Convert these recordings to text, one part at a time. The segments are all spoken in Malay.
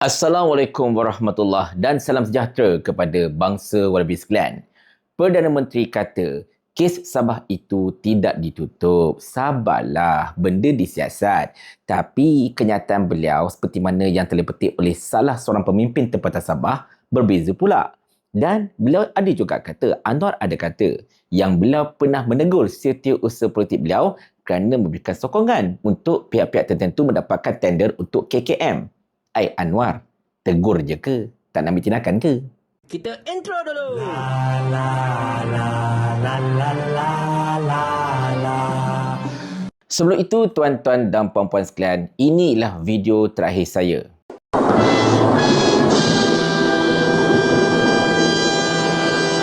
Assalamualaikum warahmatullahi dan salam sejahtera kepada bangsa Walabi sekalian. Perdana Menteri kata, kes Sabah itu tidak ditutup. Sabarlah, benda disiasat. Tapi kenyataan beliau seperti mana yang telah petik oleh salah seorang pemimpin tempatan Sabah berbeza pula. Dan beliau ada juga kata, Anwar ada kata, yang beliau pernah menegur setiausaha politik beliau kerana memberikan sokongan untuk pihak-pihak tertentu mendapatkan tender untuk KKM. Ai Anwar, tegur je ke? Tak nak ambil tindakan ke? Kita intro dulu. Sebelum itu, tuan-tuan dan puan-puan sekalian, inilah video terakhir saya.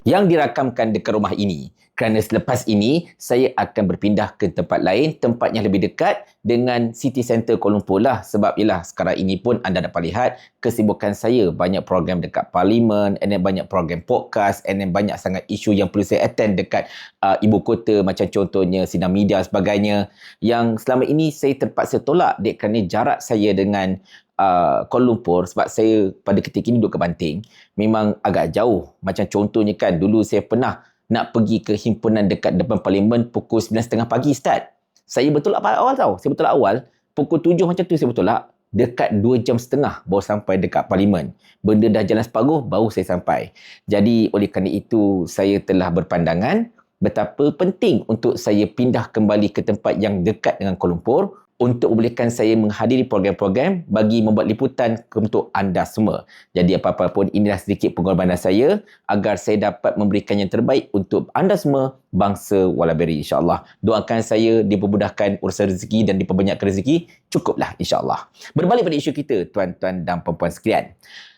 Yang dirakamkan dekat rumah ini. Kerana selepas ini saya akan berpindah ke tempat lain tempat yang lebih dekat dengan City Centre Kuala Lumpur lah. Sebab ialah sekarang ini pun anda dapat lihat kesibukan saya. Banyak program dekat parlimen and then banyak program podcast and then banyak sangat isu yang perlu saya attend dekat uh, ibu kota macam contohnya sidang media sebagainya yang selama ini saya terpaksa tolak. Dek kerana jarak saya dengan uh, Kuala Lumpur sebab saya pada ketika ini duduk ke Banting memang agak jauh macam contohnya kan dulu saya pernah nak pergi ke himpunan dekat depan parlimen pukul 9.30 pagi start. Saya betul awal, awal tau. Saya betul awal. Pukul 7 macam tu saya betul lah. Dekat 2 jam setengah baru sampai dekat parlimen. Benda dah jalan separuh baru saya sampai. Jadi oleh kerana itu saya telah berpandangan betapa penting untuk saya pindah kembali ke tempat yang dekat dengan Kuala Lumpur untuk membolehkan saya menghadiri program-program bagi membuat liputan untuk anda semua. Jadi apa-apa pun inilah sedikit pengorbanan saya agar saya dapat memberikan yang terbaik untuk anda semua bangsa Walaberi insyaAllah. Doakan saya dipermudahkan urusan rezeki dan diperbanyakkan rezeki. Cukuplah insyaAllah. Berbalik pada isu kita tuan-tuan dan puan-puan sekalian.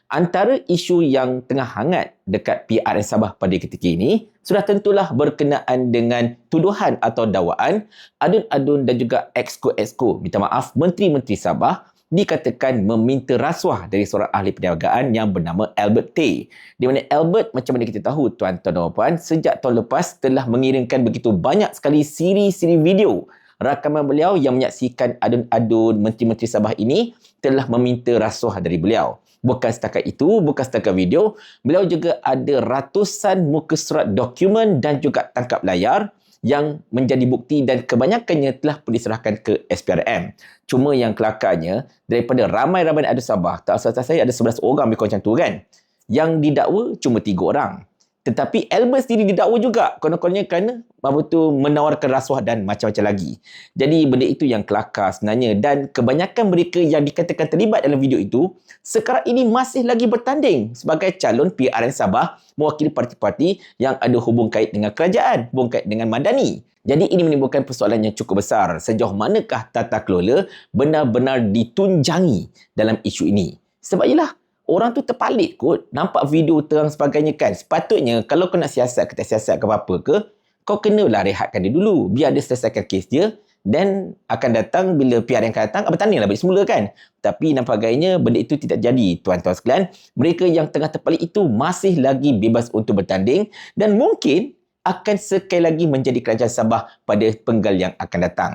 Antara isu yang tengah hangat dekat PRN Sabah pada ketika ini sudah tentulah berkenaan dengan tuduhan atau dakwaan adun-adun dan juga exco-exco, minta maaf, menteri-menteri Sabah dikatakan meminta rasuah dari seorang ahli perniagaan yang bernama Albert Tay. Di mana Albert, macam mana kita tahu tuan-tuan dan puan, sejak tahun lepas telah mengirimkan begitu banyak sekali siri-siri video rakaman beliau yang menyaksikan adun-adun menteri-menteri Sabah ini telah meminta rasuah dari beliau. Bukan setakat itu, bukan setakat video, beliau juga ada ratusan muka surat dokumen dan juga tangkap layar yang menjadi bukti dan kebanyakannya telah pun diserahkan ke SPRM. Cuma yang kelakarnya, daripada ramai-ramai ada Sabah, tak asal saya ada 11 orang lebih macam tu kan. Yang didakwa cuma 3 orang. Tetapi Albert sendiri didakwa juga konon-kononnya kerana apa tu menawarkan rasuah dan macam-macam lagi. Jadi benda itu yang kelakar sebenarnya dan kebanyakan mereka yang dikatakan terlibat dalam video itu sekarang ini masih lagi bertanding sebagai calon PRN Sabah mewakili parti-parti yang ada hubung kait dengan kerajaan, hubung kait dengan Madani. Jadi ini menimbulkan persoalan yang cukup besar. Sejauh manakah tata kelola benar-benar ditunjangi dalam isu ini? Sebab ialah orang tu terpalit kot. Nampak video terang sebagainya kan. Sepatutnya kalau kau nak siasat ke tak siasat ke apa-apa ke kau kenalah rehatkan dia dulu. Biar dia selesaikan kes dia dan akan datang bila PR yang akan datang apa tanya lah balik semula kan. Tapi nampak gayanya benda itu tidak jadi tuan-tuan sekalian. Mereka yang tengah terpalit itu masih lagi bebas untuk bertanding. Dan mungkin akan sekali lagi menjadi kerajaan Sabah pada penggal yang akan datang.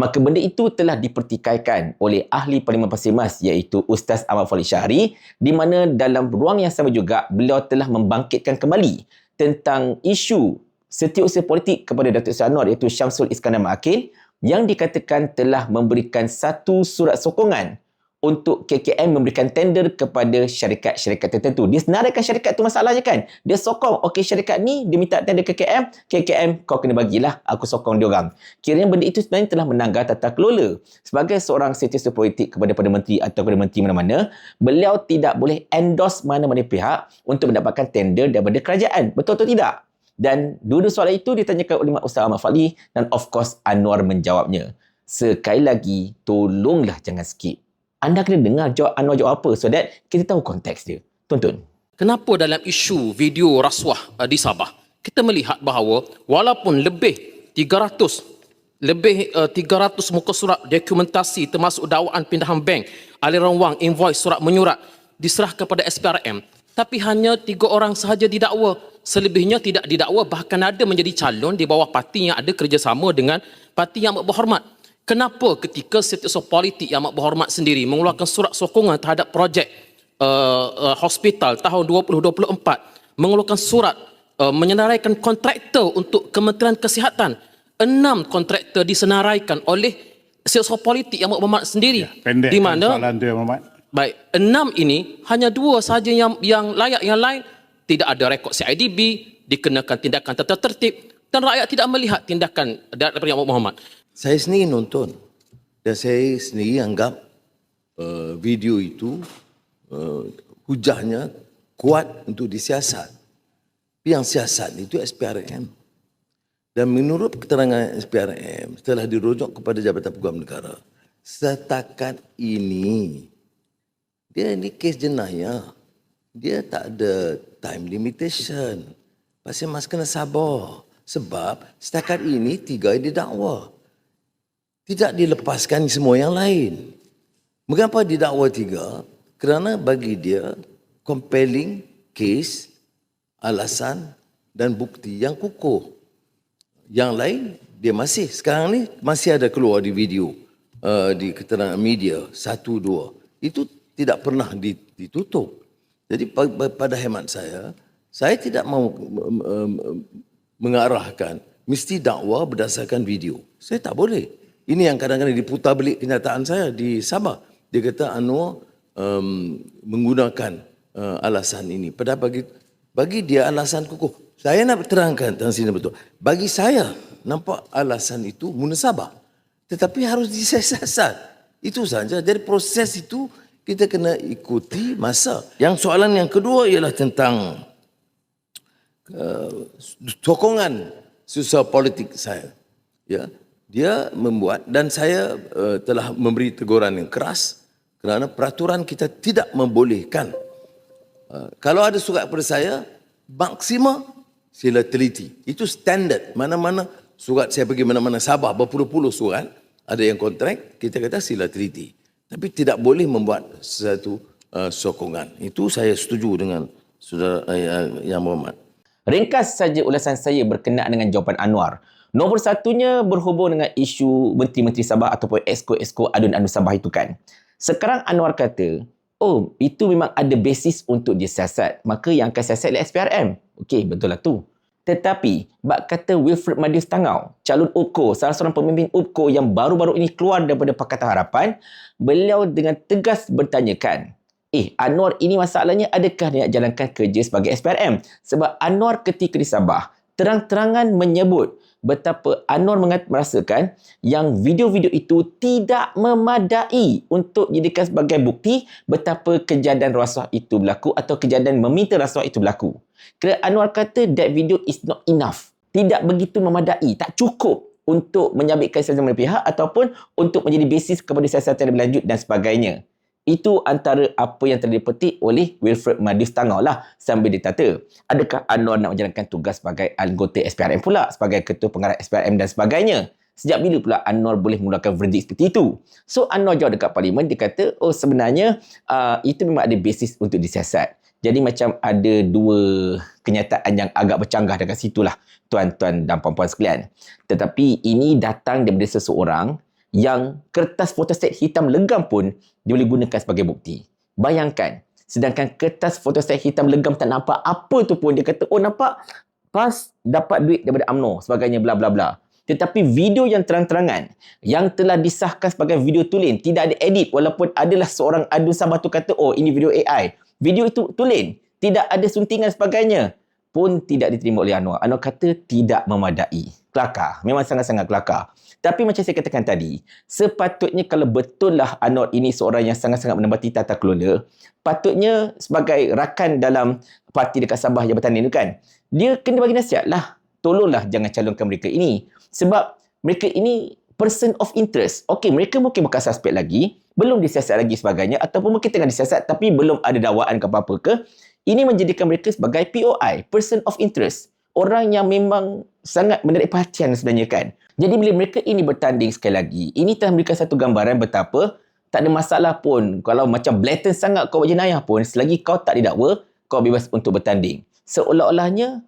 Maka benda itu telah dipertikaikan oleh ahli Parlimen Pasir Mas iaitu Ustaz Ahmad Falik Syahri di mana dalam ruang yang sama juga beliau telah membangkitkan kembali tentang isu setiausaha politik kepada Datuk Seri Anwar iaitu Syamsul Iskandar Makil yang dikatakan telah memberikan satu surat sokongan untuk KKM memberikan tender kepada syarikat-syarikat tertentu. Dia senaraikan syarikat tu masalahnya kan. Dia sokong, okey syarikat ni dia minta tender KKM, KKM kau kena bagilah, aku sokong dia orang. Kiranya benda itu sebenarnya telah menanggar tata kelola. Sebagai seorang setiausaha politik kepada Perdana Menteri atau kepada menteri mana-mana, beliau tidak boleh endorse mana-mana pihak untuk mendapatkan tender daripada kerajaan. Betul atau tidak? Dan dua-dua soalan itu ditanyakan oleh Ustaz Ahmad Fali dan of course Anwar menjawabnya. Sekali lagi, tolonglah jangan skip anda kena dengar jawab Anwar jawab apa so that kita tahu konteks dia. Tonton. Kenapa dalam isu video rasuah uh, di Sabah, kita melihat bahawa walaupun lebih 300 lebih uh, 300 muka surat dokumentasi termasuk dakwaan pindahan bank, aliran wang, invoice, surat menyurat diserah kepada SPRM, tapi hanya tiga orang sahaja didakwa. Selebihnya tidak didakwa bahkan ada menjadi calon di bawah parti yang ada kerjasama dengan parti yang berhormat. Kenapa ketika setiausaha politik yang amat berhormat sendiri mengeluarkan surat sokongan terhadap projek uh, uh, Hospital tahun 2024 mengeluarkan surat uh, menyenaraikan kontraktor untuk Kementerian Kesihatan. Enam kontraktor disenaraikan oleh siasat politik yang Muhammad sendiri. Pendek di mana soalan tu Muhammad. Baik, enam ini hanya dua sahaja yang yang layak, yang lain tidak ada rekod CIDB, dikenakan tindakan tata tertib dan rakyat tidak melihat tindakan daripada Yang Muhammad. Saya sendiri nonton dan saya sendiri anggap uh, video itu uh, hujahnya kuat untuk disiasat. Tapi yang siasat itu SPRM. Dan menurut keterangan SPRM setelah dirujuk kepada Jabatan Peguam Negara, setakat ini dia ini kes jenayah. Dia tak ada time limitation. Pasal mas kena sabar. Sebab setakat ini tiga didakwa. Tidak dilepaskan semua yang lain. Mengapa didakwa tiga? Kerana bagi dia compelling case, alasan dan bukti yang kukuh. Yang lain dia masih sekarang ni masih ada keluar di video uh, di keterangan media satu dua itu tidak pernah ditutup. Jadi pada hemat saya, saya tidak mau mengarahkan mesti dakwa berdasarkan video. Saya tak boleh. Ini yang kadang-kadang diputar balik kenyataan saya di Sabah. Dia kata Anwar um, menggunakan uh, alasan ini. Padahal bagi bagi dia alasan kukuh. Saya nak terangkan tentang sini betul. Bagi saya nampak alasan itu munasabah. Tetapi harus disiasat. Itu saja. Jadi proses itu kita kena ikuti masa. Yang soalan yang kedua ialah tentang uh, sokongan susah politik saya. Ya, dia membuat dan saya uh, telah memberi teguran yang keras kerana peraturan kita tidak membolehkan. Uh, kalau ada surat kepada saya, maksima sila teliti. Itu standard. Mana-mana surat saya pergi mana-mana Sabah berpuluh-puluh surat, ada yang kontrak, kita kata sila teliti tapi tidak boleh membuat sesuatu uh, sokongan. Itu saya setuju dengan saudara uh, Yang Muhammad. Ringkas saja ulasan saya berkenaan dengan jawapan Anwar. Nombor satunya berhubung dengan isu Menteri-Menteri Sabah ataupun Esko-Esko Adun-Adun Sabah itu kan. Sekarang Anwar kata, oh itu memang ada basis untuk disiasat. Maka yang akan siasat adalah SPRM. Okey, betul lah tu. Tetapi, bak kata Wilfred Madius Tangau, calon UPKO, salah seorang pemimpin UPKO yang baru-baru ini keluar daripada Pakatan Harapan, beliau dengan tegas bertanyakan, eh Anwar ini masalahnya adakah dia nak jalankan kerja sebagai SPRM? Sebab Anwar ketika di Sabah, terang-terangan menyebut betapa Anwar merasakan yang video-video itu tidak memadai untuk dijadikan sebagai bukti betapa kejadian rasuah itu berlaku atau kejadian meminta rasuah itu berlaku. Kerana Anwar kata that video is not enough. Tidak begitu memadai, tak cukup untuk menyabitkan siasatan pihak ataupun untuk menjadi basis kepada siasatan yang berlanjut dan sebagainya. Itu antara apa yang telah dipetik oleh Wilfred Madius Tangau lah sambil ditata. Adakah Anwar nak menjalankan tugas sebagai anggota SPRM pula, sebagai ketua pengarah SPRM dan sebagainya? Sejak bila pula Anwar boleh mengeluarkan verdict seperti itu? So Anwar jawab dekat parlimen, dia kata, oh sebenarnya uh, itu memang ada basis untuk disiasat. Jadi macam ada dua kenyataan yang agak bercanggah dekat situ lah tuan-tuan dan puan-puan sekalian. Tetapi ini datang daripada seseorang yang kertas photostat hitam legam pun dia boleh gunakan sebagai bukti. Bayangkan, sedangkan kertas photostat hitam legam tak nampak apa tu pun dia kata, oh nampak pas dapat duit daripada UMNO sebagainya bla bla bla. Tetapi video yang terang-terangan yang telah disahkan sebagai video tulen tidak ada edit walaupun adalah seorang adu sabah tu kata oh ini video AI video itu tulen, tidak ada suntingan sebagainya pun tidak diterima oleh Anwar. Anwar kata tidak memadai. Kelakar. Memang sangat-sangat kelakar. Tapi macam saya katakan tadi, sepatutnya kalau betullah Anwar ini seorang yang sangat-sangat menempati tata kelola, patutnya sebagai rakan dalam parti dekat Sabah Jabatan ini kan, dia kena bagi nasihat lah. Tolonglah jangan calonkan mereka ini. Sebab mereka ini person of interest. Okey, mereka mungkin bukan suspek lagi, belum disiasat lagi sebagainya ataupun mungkin tengah disiasat tapi belum ada dakwaan ke apa-apa ke. Ini menjadikan mereka sebagai POI, person of interest. Orang yang memang sangat menarik perhatian sebenarnya kan. Jadi bila mereka ini bertanding sekali lagi, ini telah memberikan satu gambaran betapa tak ada masalah pun kalau macam blatant sangat kau buat jenayah pun selagi kau tak didakwa, kau bebas untuk bertanding. Seolah-olahnya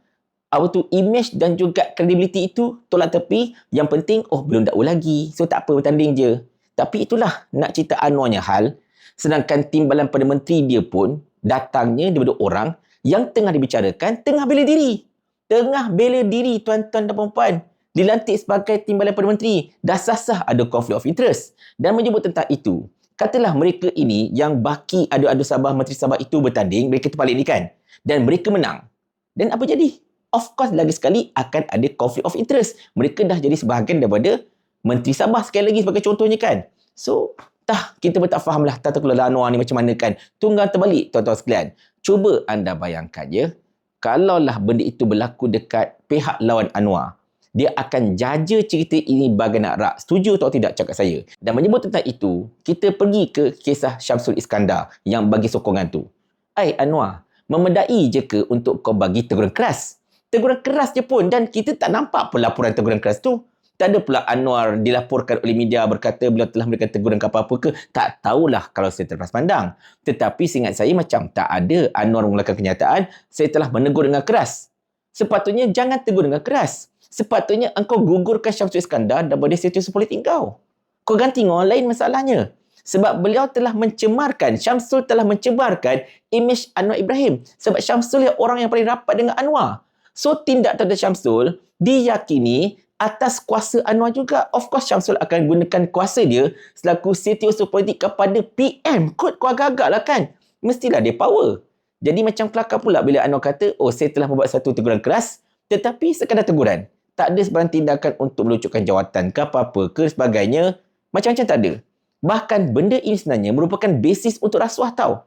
apa tu image dan juga credibility itu tolak tepi yang penting oh belum dakwa lagi so tak apa bertanding je tapi itulah nak cerita Anwarnya hal Sedangkan timbalan Perdana Menteri dia pun datangnya daripada orang yang tengah dibicarakan tengah bela diri. Tengah bela diri tuan-tuan dan puan-puan. Dilantik sebagai timbalan Perdana Menteri. Dah sah-sah ada conflict of interest. Dan menyebut tentang itu. Katalah mereka ini yang baki adu-adu Sabah, Menteri Sabah itu bertanding, mereka terbalik ni kan. Dan mereka menang. Dan apa jadi? Of course lagi sekali akan ada conflict of interest. Mereka dah jadi sebahagian daripada Menteri Sabah sekali lagi sebagai contohnya kan. So, tah kita pun tak faham lah Tata Kelola Anwar ni macam mana kan. Tunggal terbalik tuan-tuan sekalian. Cuba anda bayangkan ya. Kalaulah benda itu berlaku dekat pihak lawan Anwar. Dia akan jaja cerita ini bagai nak rak. Setuju atau tidak cakap saya. Dan menyebut tentang itu, kita pergi ke kisah Syamsul Iskandar yang bagi sokongan tu. Hai Anwar, memedai je ke untuk kau bagi teguran keras? Teguran keras je pun dan kita tak nampak pun laporan teguran keras tu. Tak ada pula Anwar dilaporkan oleh media berkata beliau telah memberikan teguran ke apa-apa ke. Tak tahulah kalau saya terlepas pandang. Tetapi seingat saya macam tak ada Anwar mengeluarkan kenyataan saya telah menegur dengan keras. Sepatutnya jangan tegur dengan keras. Sepatutnya engkau gugurkan Syamsul Iskandar daripada situasi politik kau. Kau ganti orang lain masalahnya. Sebab beliau telah mencemarkan, Syamsul telah mencemarkan imej Anwar Ibrahim. Sebab Syamsul yang orang yang paling rapat dengan Anwar. So tindak terhadap Syamsul diyakini atas kuasa Anwar juga. Of course Syamsul akan gunakan kuasa dia selaku setiausaha politik kepada PM. Kot kau agak-agak lah kan. Mestilah dia power. Jadi macam kelakar pula bila Anwar kata, oh saya telah membuat satu teguran keras tetapi sekadar teguran. Tak ada sebarang tindakan untuk melucutkan jawatan ke apa-apa ke sebagainya. Macam-macam tak ada. Bahkan benda ini sebenarnya merupakan basis untuk rasuah tau.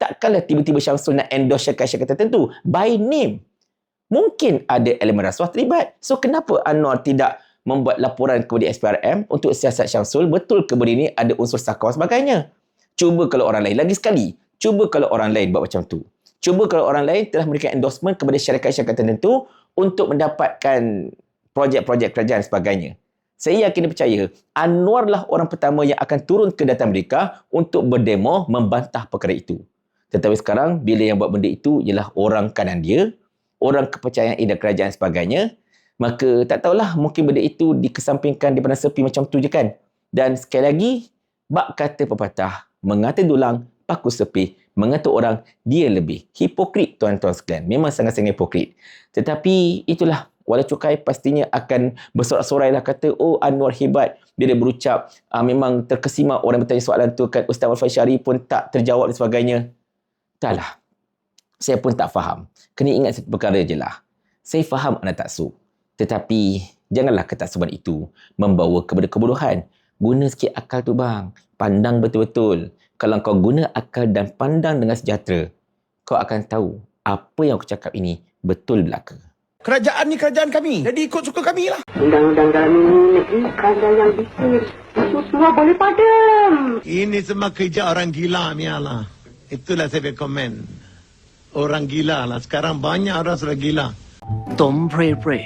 Takkanlah tiba-tiba Syamsul nak endorse syarikat-syarikat tertentu. By name. Mungkin ada elemen rasuah terlibat. So kenapa Anwar tidak membuat laporan kepada SPRM untuk siasat Syamsul betul ke benda ini ada unsur sakau sebagainya. Cuba kalau orang lain. Lagi sekali. Cuba kalau orang lain buat macam tu. Cuba kalau orang lain telah memberikan endorsement kepada syarikat-syarikat tertentu untuk mendapatkan projek-projek kerajaan sebagainya. Saya yakin dan percaya Anwar lah orang pertama yang akan turun ke datan mereka untuk berdemo membantah perkara itu. Tetapi sekarang bila yang buat benda itu ialah orang kanan dia, orang kepercayaan indah kerajaan sebagainya, maka tak tahulah mungkin benda itu dikesampingkan di pandang sepi macam tu je kan. Dan sekali lagi, bak kata pepatah, mengata dulang, paku sepi, mengata orang, dia lebih. Hipokrit tuan-tuan sekalian. Memang sangat-sangat hipokrit. Tetapi itulah Wala Cukai pastinya akan bersorak-sorai lah kata, oh Anwar hebat. Bila dia berucap, uh, memang terkesima orang bertanya soalan tu kan Ustaz Alfa Syari pun tak terjawab dan sebagainya. Taklah. Saya pun tak faham. Kena ingat satu perkara je lah. Saya faham anda tak su. Tetapi, janganlah ketaksuban itu membawa kepada kebodohan. Guna sikit akal tu bang. Pandang betul-betul. Kalau kau guna akal dan pandang dengan sejahtera, kau akan tahu apa yang aku cakap ini betul belaka. Kerajaan ni kerajaan kami. Jadi ikut suka kami lah. Undang-undang dalam ini negeri kerajaan yang bikin. Itu semua boleh padam. Ini semua kerja orang gila ni lah. Itulah saya komen. Orang gila lah. Sekarang banyak orang sudah gila. Tom Pray Pray